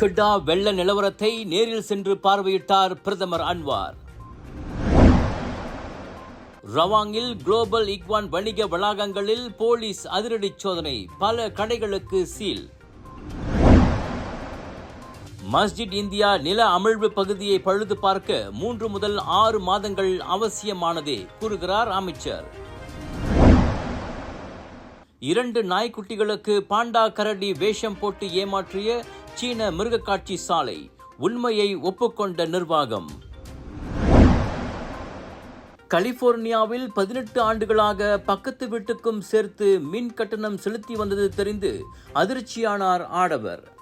கிட்டா வெள்ள நிலவரத்தை நேரில் சென்று பார்வையிட்டார் பிரதமர் அன்வார். ரவாங்கில் குளோபல் இக்வான் வணிக வளாகங்களில் போலீஸ் அதிரடி சோதனை பல கடைகளுக்கு சீல். மஸ்ஜித் இந்தியா நில அமிழ்வு பகுதியை பழுது பார்க்க மூன்று முதல் ஆறு மாதங்கள் அவசியமானதே கூறுகிறார் அமைச்சர். இரண்டு நாய்க்குட்டிகளுக்கு பாண்டா கரடி வேஷம் போட்டு ஏமாற்றிய சீன மிருகக்காட்சி சாலை உண்மையை ஒப்புக்கொண்ட நிர்வாகம். கலிபோர்னியாவில் பதினெட்டு ஆண்டுகளாக பக்கத்து வீட்டுக்கும் சேர்த்து மின் கட்டணம் செலுத்தி வந்தது தெரிந்து அதிர்ச்சியானார் ஆடவர்.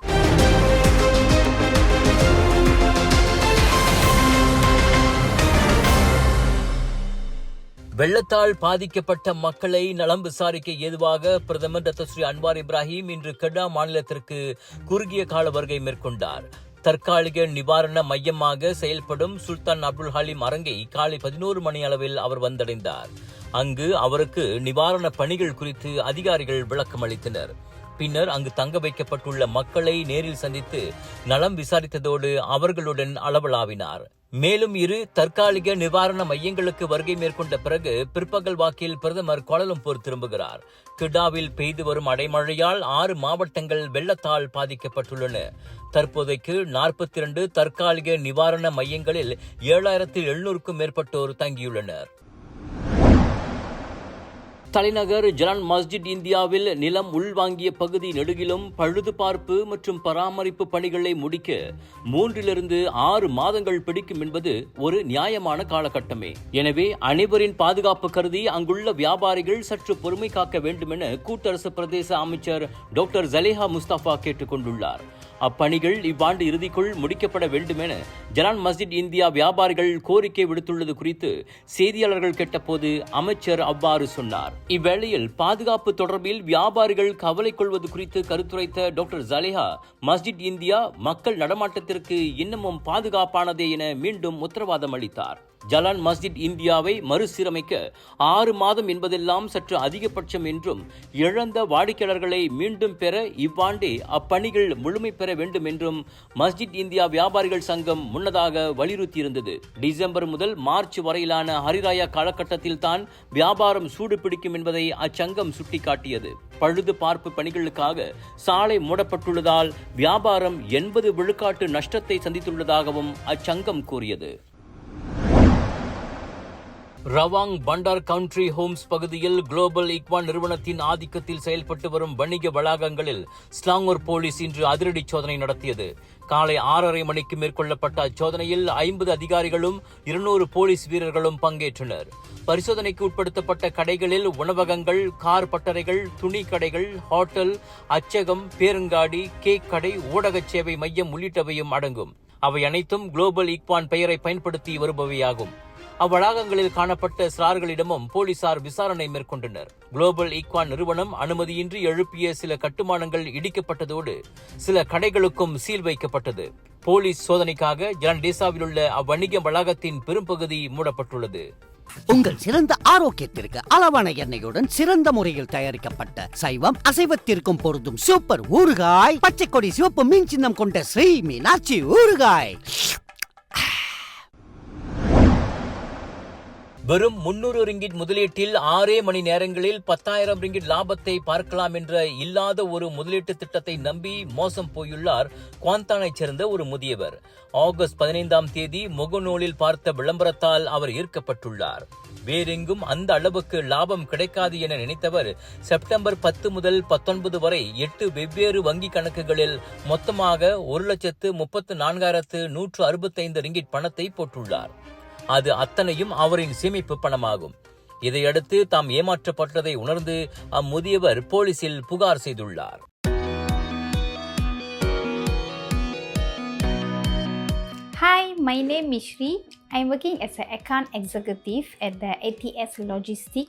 வெள்ளத்தால் பாதிக்கப்பட்ட மக்களை நலம் விசாரிக்க ஏதுவாக பிரதமர் டாக்டர் அன்வார் இப்ராஹிம் இன்று கெடா மாநிலத்திற்கு குறுகிய கால வருகை மேற்கொண்டார். தற்காலிக நிவாரண மையமாக செயல்படும் சுல்தான் அப்துல் ஹலீம் அரங்கை காலை பதினோரு மணி அளவில் அவர் வந்தடைந்தார். அங்கு அவருக்கு நிவாரண பணிகள் குறித்து அதிகாரிகள் விளக்கம் அளித்தனர் பின்னர் அங்கு தங்க வைக்கப்பட்டுள்ள மக்களை நேரில் சந்தித்து நலம் விசாரித்ததோடு அவர்களுடன் அளவலாவினார். மேலும் இரு தற்காலிக நிவாரண மையங்களுக்கு வருகை மேற்கொண்ட பிறகு பிற்பகல் வாக்கில் பிரதமர் கோலலம்பூர் திரும்புகிறார். கிடாவில் பெய்து வரும் அடைமழையால் ஆறு மாவட்டங்கள் வெள்ளத்தால் பாதிக்கப்பட்டுள்ளன. தற்போதைக்கு நாற்பத்தி இரண்டு தற்காலிக நிவாரண மையங்களில் ஏழாயிரத்தி எழுநூறுக்கும் மேற்பட்டோர் தங்கியுள்ளனர். தலைநகர் ஜலான் மஸ்ஜித் இந்தியாவில் நிலம் உள்வாங்கிய பகுதி நெடுகிலும் பழுதுபார்ப்பு மற்றும் பராமரிப்பு பணிகளை முடிக்க மூன்றிலிருந்து ஆறு மாதங்கள் பிடிக்கும் என்பது ஒரு நியாயமான காலகட்டமே. எனவே அனைவரின் பாதுகாப்பு கருதி அங்குள்ள வியாபாரிகள் சற்று பொறுமை காக்க வேண்டும் என கூட்டரசு பிரதேச அமைச்சர் டாக்டர் ஜலேஹா முஸ்தபா கேட்டுக் கொண்டுள்ளார் அப்பணிகள் இவ்வாண்டு இறுதிக்குள் முடிக்கப்பட வேண்டும் என ஜலான் மஸ்ஜித் இந்தியா வியாபாரிகள் கோரிக்கை விடுத்துள்ளது குறித்து செய்தியாளர்கள் கேட்டபோது அமைச்சர் அவ்வாறு சொன்னார். இவ்வேளையில் பாதுகாப்பு தொடர்பில் வியாபாரிகள் கவலை கொள்வது குறித்து கருத்துரைத்த டாக்டர் ஜலேஹா மஸ்ஜித் இந்தியா மக்கள் நடமாட்டத்திற்கு இன்னமும் பாதுகாப்பானதே என மீண்டும் உத்தரவாதம் அளித்தார். ஜலான் மஸ்ஜித் இந்தியாவை மறுசீரமைக்க ஆறு மாதம் என்பதெல்லாம் சற்று அதிகபட்சம் என்றும் இழந்த வாடிக்கையாளர்களை மீண்டும் பெற இவ்வாண்டே அப்பணிகள் முழுமை பெற வேண்டும் என்றும் மஸ்ஜித் இந்தியா வியாபாரிகள் சங்கம் முன்னதாக வலியுறுத்தியிருந்தது. டிசம்பர் முதல் மார்ச் வரையிலான ஹரிராயா காலகட்டத்தில் தான் வியாபாரம் சூடு பிடிக்கும் என்பதை அச்சங்கம் சுட்டிக்காட்டியது. பழுது பார்ப்பு பணிகளுக்காக சாலை மூடப்பட்டுள்ளதால் வியாபாரம் எண்பது விழுக்காட்டு நஷ்டத்தை சந்தித்துள்ளதாகவும் அச்சங்கம் கூறியது. ரவாங் பண்டார் கவுண்ட்ரி ஹோம்ஸ் பகுதியில் குளோபல் இக்வான் நிறுவனத்தின் ஆதிக்கத்தில் செயல்பட்டு வரும் வணிக வளாகங்களில் ஸ்லாங்கூர் போலீஸ் இன்று அதிரடி சோதனை நடத்தியது. காலை ஆறரை மணிக்கு மேற்கொள்ளப்பட்ட அச்சோதனையில் ஐம்பது அதிகாரிகளும் இருநூறு போலீஸ் வீரர்களும் பங்கேற்றனர். பரிசோதனைக்கு உட்படுத்தப்பட்ட கடைகளில் உணவகங்கள் கார் பட்டறைகள் துணி கடைகள் ஹோட்டல் அச்சகம் பேருங்காடி கேக் கடை ஊடக சேவை மையம் உள்ளிட்டவையும் அடங்கும். அவை அனைத்தும் குளோபல் இக்வான் பெயரை பயன்படுத்தி வருபவையாகும். அவ்வளாகங்களில் காணப்பட்ட சிறார்களிடமும் போலீசார் விசாரணை மேற்கொண்டனர். குளோபல் ஈக்வான் நிறுவனம் அனுமதியின்றி எழுப்பிய சில கட்டுமானங்கள் இடிக்கப்பட்டதோடு சில கடைகளுக்கும் சீல் வைக்கப்பட்டது. போலீஸ் சோதனைக்காக ஜான்டேசாவில் உள்ள அவ்வணிக வளாகத்தின் பெரும்பகுதி மூடப்பட்டுள்ளது. உங்கள் சிறந்த ஆரோக்கியத்திற்கு அளவான எண்ணெயுடன் சிறந்த முறையில் தயாரிக்கப்பட்ட சைவம் அசைவத்திற்கும் பொருந்தும் சூப்பர் ஊறுகாய் பச்சை கொடி சிவப்பு மீன் சின்னம் கொண்ட ஸ்ரீ மீனாட்சி ஊறுகாய். வெறும் முன்னூறு ரிங்கிட் முதலீட்டில் ஆறே மணி நேரங்களில் பத்தாயிரம் ரிங்கிட் லாபத்தை பார்க்கலாம் என்ற இல்லாத ஒரு முதலீட்டு திட்டத்தை நம்பி மோசம் போயுள்ளார் குவாந்தானைச் சேர்ந்த ஒரு முதியவர். ஆகஸ்ட் பதினைந்தாம் தேதி முகநூலில் பார்த்த விளம்பரத்தால் அவர் ஈர்க்கப்பட்டுள்ளார். வேறெங்கும் அந்த அளவுக்கு லாபம் கிடைக்காது என நினைத்தவர் செப்டம்பர் பத்து முதல் பத்தொன்பது வரை எட்டு வெவ்வேறு வங்கி கணக்குகளில் மொத்தமாக ஒரு லட்சத்து முப்பத்து நான்காயிரத்து நூற்று அறுபத்தைந்து ரிங்கிட் பணத்தை போட்டுள்ளார். அது அத்தனையும் அவரின் சேமிப்பு பணமாகும் இதையடுத்து தாம் ஏமாற்றப்பட்டதை உணர்ந்து அம்முதியவர் போலீசில் புகார் செய்துள்ளார் Hi, my name is Shri. I'm working as an account executive at the ATS Logistic.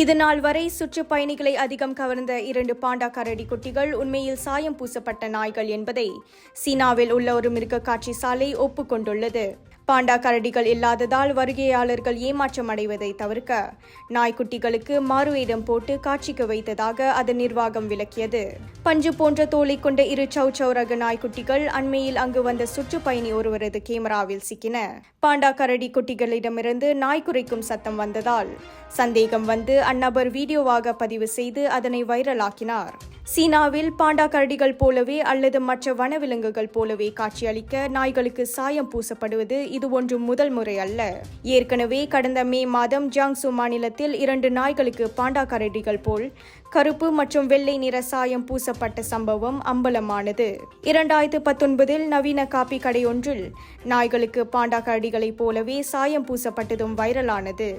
இது நாள் வரை சுற்றுப்பயணிகளை அதிகம் கவர்ந்த இரண்டு பாண்டா கரடி குட்டிகள் உண்மையில் சாயம் பூசப்பட்ட நாய்கள் என்பதை சீனாவில் உள்ள ஒரு மிருக காட்சி சாலை ஒப்புக்கொண்டுள்ளது. பாண்டா கரடிகள் இல்லாததால் வருகையாளர்கள் ஏமாற்றம் அடைவதை தவிர்க்க நாய்க்குட்டிகளுக்கு மாறுவேடம் போட்டு காட்சிக்கு வைத்ததாக அதன் நிர்வாகம் விளக்கியது. பஞ்சு போன்ற தோலை கொண்ட இரு சௌ சௌ ரக நாய்க்குட்டிகள் அண்மையில் அங்கு வந்த சுற்றுப்பயணி ஒருவரது கேமராவில் சிக்கின. பாண்டா கரடி குட்டிகளிடமிருந்து நாய் குறைக்கும் சத்தம் வந்ததால் சந்தேகம் வந்து அந்நபர் வீடியோவாக பதிவு செய்து அதனை வைரலாக்கினார். சீனாவில் பாண்டா கரடிகள் போலவே அல்லது மற்ற வனவிலங்குகள் போலவே காட்சியளிக்க நாய்களுக்கு சாயம் பூசப்படுவது இது ஒன்றும் முதல் முறை அல்ல. ஏற்கனவே கடந்த மே மாதம் ஜியாங்சு மாநிலத்தில் இரண்டு நாய்களுக்கு பாண்டா கரடிகள் போல் கருப்பு மற்றும் வெள்ளை நிற சாயம் பூசப்பட்ட சம்பவம் அம்பலமானது. இரண்டாயிரத்து பத்தொன்பதில் நவீன காப்பி கடை ஒன்றில் நாய்களுக்கு பாண்டா கரடிகளைப் போலவே சாயம் பூசப்பட்டதும் வைரலானது.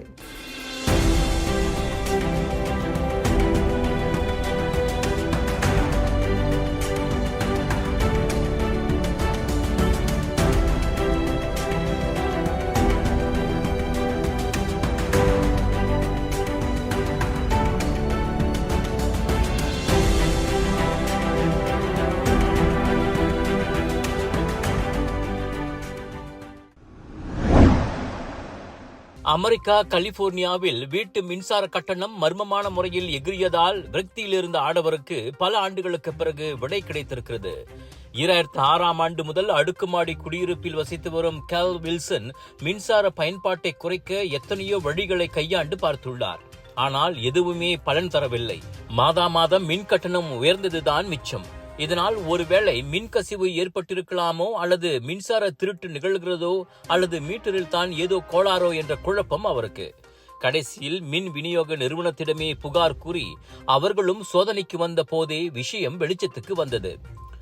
அமெரிக்கா கலிபோர்னியாவில் வீட்டு மின்சார கட்டணம் மர்மமான முறையில் எகிரியதால் விரக்தியில் இருந்த ஆடவருக்கு பல ஆண்டுகளுக்கு பிறகு விடை கிடைத்திருக்கிறது. இரண்டாயிரத்தி ஆறாம் ஆண்டு முதல் அடுக்குமாடி குடியிருப்பில் வசித்து வரும் கேல் வில்சன் மின்சார பயன்பாட்டை குறைக்க எத்தனையோ வழிகளை கையாண்டு பார்த்துள்ளார். ஆனால் எதுவுமே பலன் தரவில்லை. மாதா மாதம் மின் கட்டணம் உயர்ந்ததுதான் மிச்சம். இதனால் ஒருவேளை மின்கசிவு ஏற்பட்டிருக்கலாமோ அல்லது மின்சார திருட்டு நிகழ்கிறதோ அல்லது மீட்டரில் தான் ஏதோ கோளாறோ என்ற குழப்பம் அவருக்கு. கடைசியில் மின் விநியோக நிறுவனத்திடமே புகார் கூறி அவர்களும் சோதனைக்கு வந்த போதே விஷயம் வெளிச்சத்துக்கு வந்தது.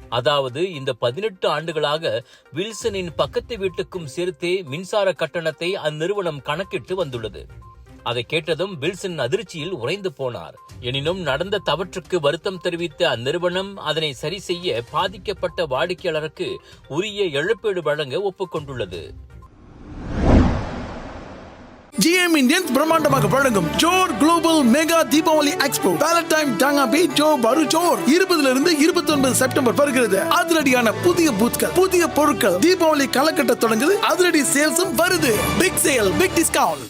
அதாவது இந்த பதினெட்டு ஆண்டுகளாக வில்சனின் பக்கத்து வீட்டுக்கும் சேர்த்தே மின்சார கட்டணத்தை அந்நிறுவனம் கணக்கிட்டு வந்துள்ளது. அதை கேட்டதும் வில்சன் அதிர்ச்சியில் உறைந்து போனார். எனினும் நடந்த தவற்றுக்கு வருத்தம் தெரிவித்த அந்நிறுவனம் அதனை சரி செய்ய பாதிக்கப்பட்ட வாடிக்கையாளருக்கு உரிய இழப்பீடு வழங்க ஒப்புக்கொண்டுள்ளது. ஜிஎம் இந்தியன்ஸ் பிரம்மாண்டமாக வழங்கும் ஜோர் குளோபல் மெகா தீபாவளி எக்ஸ்போ டாங்கா பீ ஜோ பரு ஜோர் இருபதுல இருந்து இருபத்தி ஒன்பது செப்டம்பர் வருகிறது. அதிரடியான புதிய பூத்கள் புதிய பொருட்கள் தீபாவளி காலகட்டம் தொடங்குது. அதிரடி சேல்ஸும் வருது. Big sale big discount